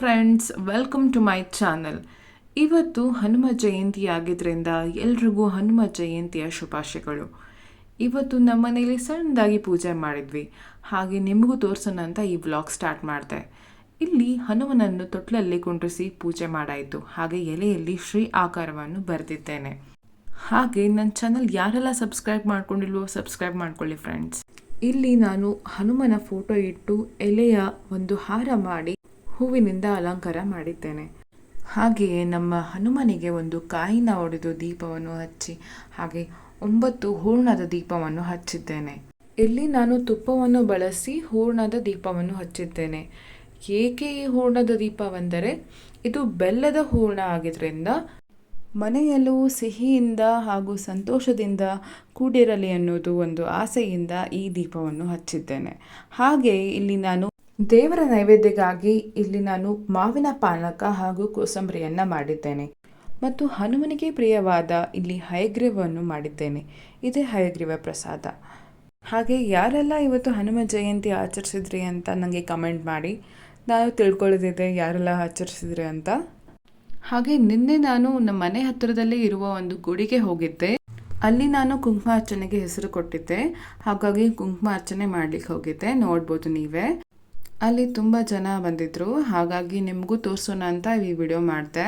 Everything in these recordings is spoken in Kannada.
Friends welcome to my channel ಇವತ್ತು ಹನುಮ ಜಯಂತಿ ಆಗಿದ್ದರಿಂದ ಎಲ್ರಿಗೂ ಹನುಮ ಜಯಂತಿಯ ಶುಭಾಶಯಗಳು. ಇವತ್ತು ನಮ್ಮ ಮನೇಲಿ ಸಣ್ಣದಾಗಿ ಪೂಜೆ ಮಾಡಿದ್ವಿ. ಹಾಗೆ ನಿಮಗೂ ತೋರಿಸೋಣ ಅಂತ ಈ ವ್ಲಾಗ್ ಸ್ಟಾರ್ಟ್ ಮಾಡಿದೆ. ಇಲ್ಲಿ ಹನುಮನನ್ನು ತೊಟ್ಲಲ್ಲಿ ಕುಂಡ್ರಿಸಿ ಪೂಜೆ ಮಾಡಾಯಿತು. ಹಾಗೆ ಎಲೆಯಲ್ಲಿ ಶ್ರೀ ಆಕಾರವನ್ನು ಬರೆದಿದ್ದೇನೆ. ಹಾಗೆ ನನ್ನ ಚಾನಲ್ ಯಾರೆಲ್ಲ ಸಬ್ಸ್ಕ್ರೈಬ್ ಮಾಡ್ಕೊಂಡಿಲ್ವೋ ಸಬ್ಸ್ಕ್ರೈಬ್ ಮಾಡ್ಕೊಳ್ಳಿ ಫ್ರೆಂಡ್ಸ್ ಇಲ್ಲಿ ನಾನು ಹನುಮನ ಫೋಟೋ ಇಟ್ಟು ಎಲೆಯ ಒಂದು ಹಾರ ಮಾಡಿ ಹೂವಿನಿಂದ ಅಲಂಕಾರ ಮಾಡಿದ್ದೇನೆ. ಹಾಗೆಯೇ ನಮ್ಮ ಹನುಮನಿಗೆ ಒಂದು ಕಾಯಿನ ಒಡೆದು ದೀಪವನ್ನು ಹಚ್ಚಿ, ಹಾಗೆ ಒಂಬತ್ತು ಹೂರ್ಣದ ದೀಪವನ್ನು ಹಚ್ಚಿದ್ದೇನೆ. ಇಲ್ಲಿ ನಾನು ತುಪ್ಪವನ್ನು ಬಳಸಿ ಹೂರ್ಣದ ದೀಪವನ್ನು ಹಚ್ಚಿದ್ದೇನೆ. ಏಕೆ ಈ ಹೂರ್ಣದ ದೀಪವೆಂದರೆ, ಇದು ಬೆಲ್ಲದ ಹೂರ್ಣ ಆಗಿದ್ದರಿಂದ ಮನೆಯಲ್ಲೂ ಸಿಹಿಯಿಂದ ಹಾಗೂ ಸಂತೋಷದಿಂದ ಕೂಡಿರಲಿ ಅನ್ನೋದು ಒಂದು ಆಸೆಯಿಂದ ಈ ದೀಪವನ್ನು ಹಚ್ಚಿದ್ದೇನೆ. ಹಾಗೆ ಇಲ್ಲಿ ನಾನು ದೇವರ ನೈವೇದ್ಯಕ್ಕಾಗಿ ಇಲ್ಲಿ ನಾನು ಮಾವಿನ ಪಾನಕ ಹಾಗೂ ಕೋಸಂಬರಿಯನ್ನು ಮಾಡಿದ್ದೇನೆ. ಮತ್ತು ಹನುಮನಿಗೆ ಪ್ರಿಯವಾದ ಇಲ್ಲಿ ಹಯಗ್ರೀವವನ್ನು ಮಾಡಿದ್ದೇನೆ. ಇದೇ ಹಯಗ್ರೀವ ಪ್ರಸಾದ. ಹಾಗೆ ಯಾರೆಲ್ಲ ಇವತ್ತು ಹನುಮ ಜಯಂತಿ ಆಚರಿಸಿದ್ರಿ ಅಂತ ನನಗೆ ಕಮೆಂಟ್ ಮಾಡಿ. ನಾನು ತಿಳ್ಕೊಳ್ಳೋದಿದೆ ಯಾರೆಲ್ಲ ಆಚರಿಸಿದ್ರಿ ಅಂತ. ಹಾಗೆ ನಿನ್ನೆ ನಾನು ನಮ್ಮ ಮನೆ ಹತ್ತಿರದಲ್ಲೇ ಇರುವ ಒಂದು ಗುಡಿಗೆ ಹೋಗಿದ್ದೆ. ಅಲ್ಲಿ ನಾನು ಕುಂಕುಮಾರ್ಚನೆಗೆ ಹೆಸರು ಕೊಟ್ಟಿದ್ದೆ. ಹಾಗಾಗಿ ಕುಂಕುಮ ಅರ್ಚನೆ ಮಾಡ್ಲಿಕ್ಕೆ ಹೋಗಿದ್ದೆ. ನೋಡ್ಬೋದು ನೀವೇ. ಅಲ್ಲಿ ತುಂಬ ಜನ ಬಂದಿದ್ರು. ಹಾಗಾಗಿ ನಿಮಗೂ ತೋರಿಸೋಣ ಅಂತ ಈ ವಿಡಿಯೋ ಮಾಡಿದೆ.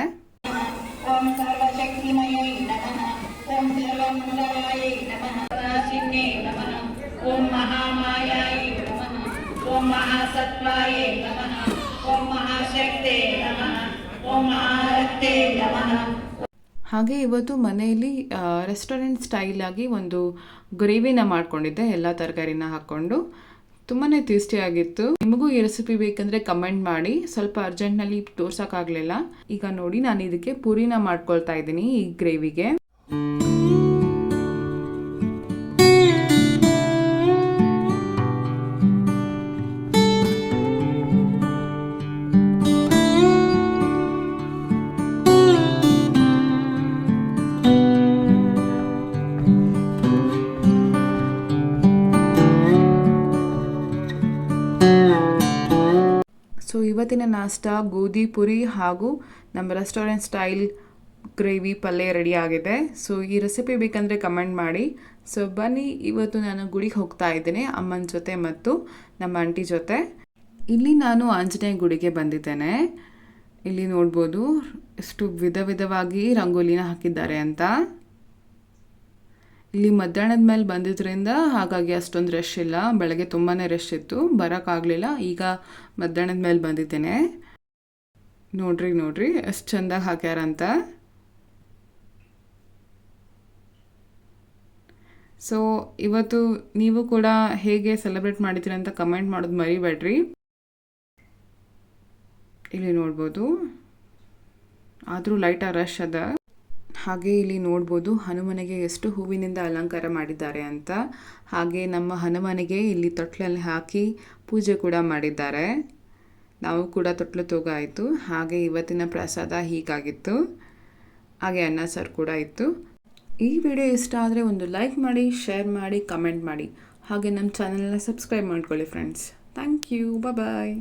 ಹಾಗೆ ಇವತ್ತು ಮನೆಯಲ್ಲಿ ರೆಸ್ಟೋರೆಂಟ್ ಸ್ಟೈಲ್ ಆಗಿ ಒಂದು ಗ್ರೇವಿನ ಮಾಡ್ಕೊಂಡಿದ್ದೆ, ಎಲ್ಲ ತರಕಾರಿನ ಹಾಕ್ಕೊಂಡು. ತುಂಬಾ ಟೇಸ್ಟಿಯಾಗಿತ್ತು ನಿಮಗೂ ಈ ರೆಸಿಪಿ ಬೇಕಂದ್ರೆ ಕಮೆಂಟ್ ಮಾಡಿ. ಸ್ವಲ್ಪ ಅರ್ಜೆಂಟ್ನಲ್ಲಿ ಆಗ್ಲಿಲ್ಲ ಈಗ ನೋಡಿ, ನಾನು ಇದಕ್ಕೆ ಪೂರಿನ ಮಾಡ್ಕೊಳ್ತಾ ಇದ್ದೀನಿ ಈ ಗ್ರೇವಿಗೆ ಇವತ್ತಿನ ನಾಷ್ಟ ಗೋಧಿ ಪುರಿ ಹಾಗೂ ನಮ್ಮ ರೆಸ್ಟೋರೆಂಟ್ ಸ್ಟೈಲ್ ಗ್ರೇವಿ ಪಲ್ಯ ರೆಡಿ ಆಗಿದೆ. ಸೊ ಈ ರೆಸಿಪಿ ಬೇಕಂದರೆ ಕಮೆಂಟ್ ಮಾಡಿ. ಸೊ ಬನ್ನಿ, ಇವತ್ತು ನಾನು ಗುಡಿಗೆ ಹೋಗ್ತಾ ಇದ್ದೀನಿ, ಅಮ್ಮನ ಜೊತೆ ಮತ್ತು ನಮ್ಮ ಆಂಟಿ ಜೊತೆ. ಇಲ್ಲಿ ನಾನು ಆಂಜನೇಯ ಗುಡಿಗೆ ಬಂದಿದ್ದೇನೆ. ಇಲ್ಲಿ ನೋಡ್ಬೋದು, ಎಷ್ಟು ವಿಧ ವಿಧವಾಗಿ ರಂಗೋಲಿನ ಹಾಕಿದ್ದಾರೆ ಅಂತ. ಇಲ್ಲಿ ಮಧ್ಯಾಹ್ನದ ಮೇಲೆ ಬಂದಿದ್ದರಿಂದ ಹಾಗಾಗಿ ಅಷ್ಟೊಂದು ರಶ್ ಇಲ್ಲ. ಬೆಳಗ್ಗೆ ತುಂಬಾ ರಶ್ ಇತ್ತು. ಬರೋಕ್ಕಾಗಲಿಲ್ಲ. ಈಗ ಮಧ್ಯಾಹ್ನದ ಮೇಲೆ ಬಂದಿದ್ದೇನೆ. ನೋಡ್ರಿ ನೋಡ್ರಿ. ಎಷ್ಟು ಚೆಂದಾಗಿ ಹಾಕ್ಯಾರಂತ. ಸೊ ಇವತ್ತು ನೀವು ಕೂಡ ಹೇಗೆ ಸೆಲೆಬ್ರೇಟ್ ಮಾಡಿದ್ದೀರಿ ಅಂತ ಕಮೆಂಟ್ ಮಾಡೋದು ಮರಿಬೇಡ್ರಿ. ಇಲ್ಲಿ ನೋಡ್ಬೋದು. ಆದರೂ ಲೈಟ ರಶ್ ಅದ. ಹಾಗೆ ಇಲ್ಲಿ ನೋಡ್ಬೋದು ಹನುಮನಿಗೆ ಎಷ್ಟು ಹೂವಿನಿಂದ ಅಲಂಕಾರ ಮಾಡಿದ್ದಾರೆ ಅಂತ. ಹಾಗೆ ನಮ್ಮ ಹನುಮನಿಗೆ ಇಲ್ಲಿ ತೊಟ್ಲಲ್ಲಿ ಹಾಕಿ ಪೂಜೆ ಕೂಡ ಮಾಡಿದ್ದಾರೆ. ನಾವು ಕೂಡ ತೊಟ್ಲು ತೂಗ ಆಯಿತು. ಹಾಗೆ ಇವತ್ತಿನ ಪ್ರಸಾದ ಹೀಗಾಗಿತ್ತು. ಹಾಗೆ ಅನ್ನ ಸಾರು ಕೂಡ ಇತ್ತು ಈ ವಿಡಿಯೋ ಇಷ್ಟ ಆದರೆ ಒಂದು ಲೈಕ್ ಮಾಡಿ, ಶೇರ್ ಮಾಡಿ, ಕಮೆಂಟ್ ಮಾಡಿ. ಹಾಗೆ ನಮ್ಮ ಚಾನಲ್ನ ಸಬ್ಸ್ಕ್ರೈಬ್ ಮಾಡ್ಕೊಳ್ಳಿ ಫ್ರೆಂಡ್ಸ್ ಥ್ಯಾಂಕ್ ಯು ಬಾಯ್